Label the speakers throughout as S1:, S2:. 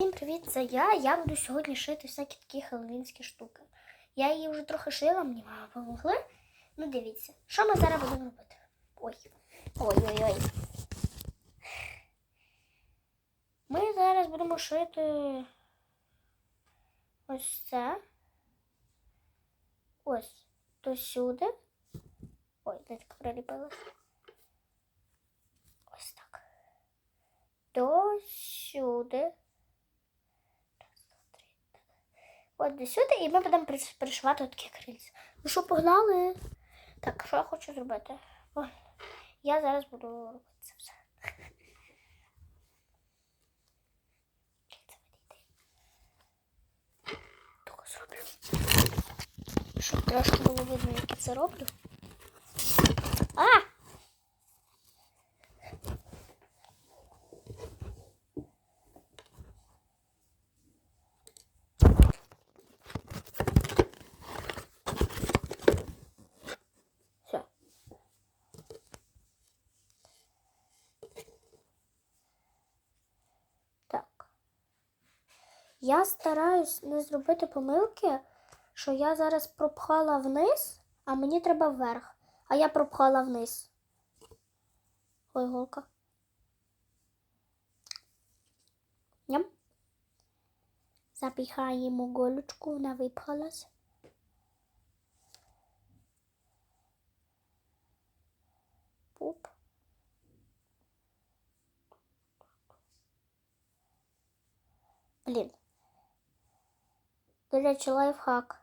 S1: Всім привіт, це я. Я буду сьогодні шити всякі такі хеллоуінські штуки. Я її вже трохи шила, мені мама допомогли. Ну, дивіться, що ми зараз будемо робити? Ой. Ой-ой-ой. Ми зараз будемо шити ось це. Ось до сюди. Ой, нитка приліпилась. Ось так. До сюди. От до сюди, і ми будемо пришивати такі крильця. Ну що, погнали? Так, що я хочу зробити? О, я зараз буду робити це все. Крильця зроблю. Щоб трошки було видно, як я це роблю. А! Все. Так. Я стараюсь не зробити помилки, що я зараз пропхала вниз, а мені треба вверх. А я пропхала вниз. Ой, голка. Ням. Запіхаємо голочку, вона випхалась. Пуп. Блін. До речі, лайфхак.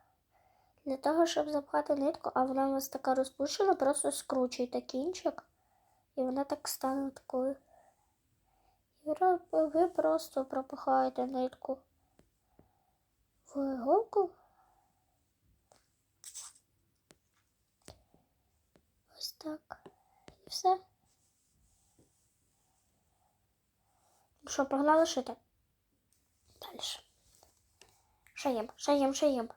S1: Для того, щоб запхати нитку, а вона у вас така розпущена, просто скручуйте кінчик, і вона так стане такою. І ви просто пропихаєте нитку в іголку. Ось так. І все. Що, погнали шити? Далі. Шиєм, шиєм, шиєм.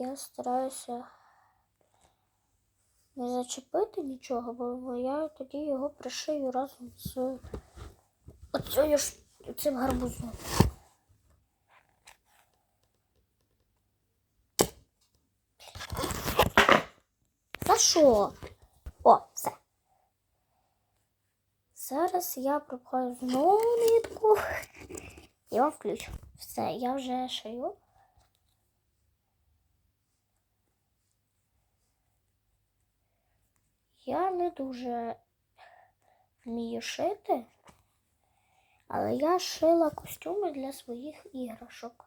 S1: Я стараюся не зачепити нічого, бо я тоді його пришию разом з оцею ж цим гарбузом. За що? О, все. Зараз я пропхаю знову нитку і вам включу. Все, я вже шию. Я не дуже вмію шити, але я шила костюми для своїх іграшок.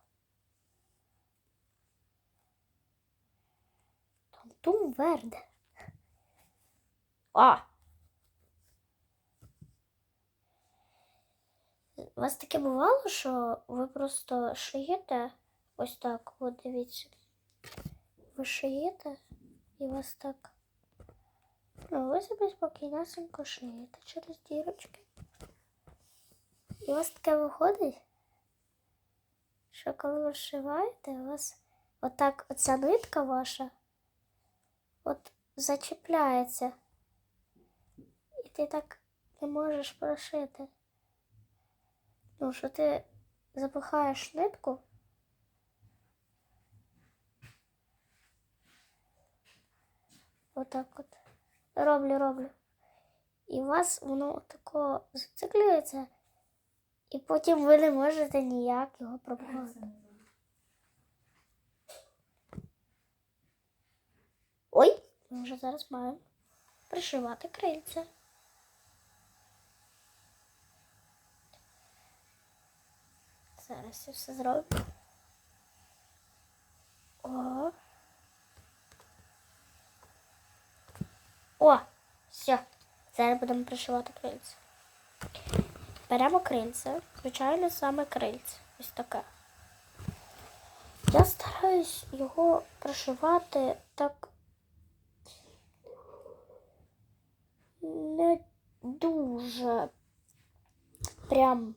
S1: Там Тум Верде. А! У вас таке бувало, що ви просто шиєте ось так, от дивіться. Ви шиєте і вас так. Ви собі спокійнесенько шиєте через дірочки. І у вас таке виходить, що коли ви шиваєте, у вас отак оця нитка ваша от зачіпляється. І ти так не можеш прошити. Ну, що ти запихаєш нитку. Отак от. Роблю, роблю. І у вас воно тако зациклюється, і потім ви не можете ніяк його пропхати. Ой, ми вже зараз маємо пришивати крильця. Зараз я все зроблю. О. О, все. Зараз будемо пришивати крильце. Беремо крильце, звичайно, саме крильце. Ось таке. Я стараюсь його пришивати так не дуже прям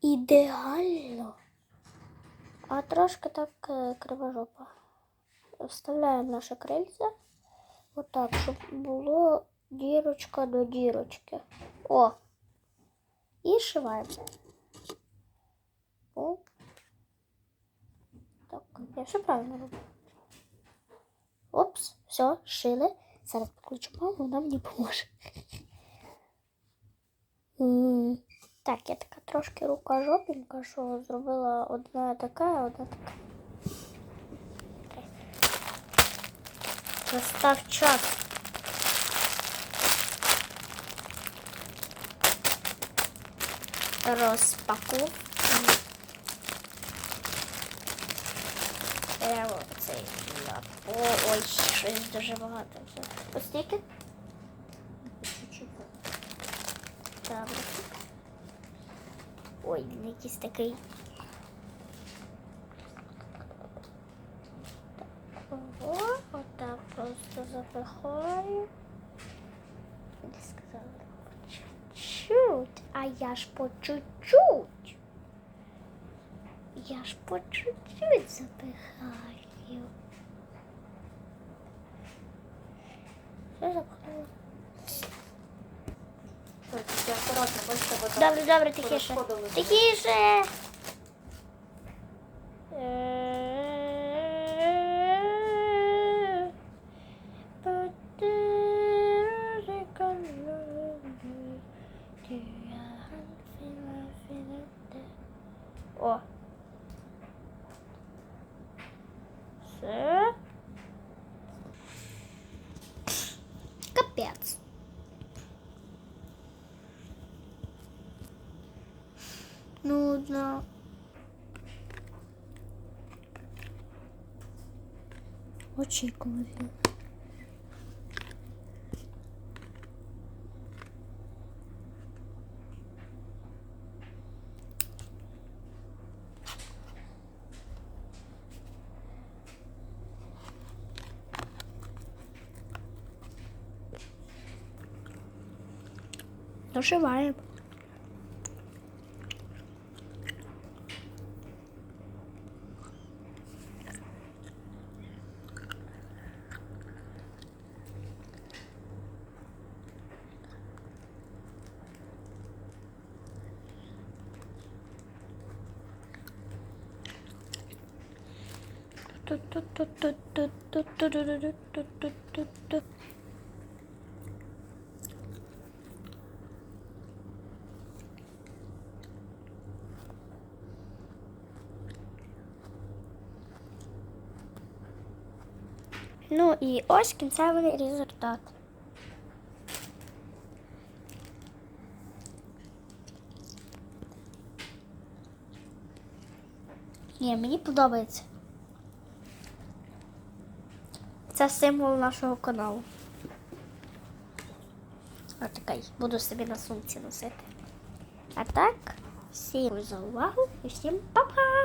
S1: ідеально, а трошки так е, кривожопа. Вставляємо наше крильце отак, щоб було дірочка до дірочки. О! І шиваємо. О. Так, я все правильно роблю. Опс, все, шили. Зараз підключу маму, вона мені поможе. Так, я така трошки рука жопінка, що зробила одна така, одна така. Настав час. Розпаковки. Прямо цей ой, щось дуже багато. Ось стільки? Добре. Ой, він якийсь такий. Ого, отак просто запихаю. Не сказала чуть-чуть, а я ж по чуть-чуть. Я ж по чуть-чуть запихаю. Все
S2: бо там
S1: Добре, добре, тихіше. Тихіше. капец. Ну, да, Очень классно. Очікувати. Дошиваємо. Ну і ось кінцевий результат. Ні, мені подобається. Це символ нашого каналу. Отакий. Буду собі на сумці носити. А так, всім за увагу і всім па-па!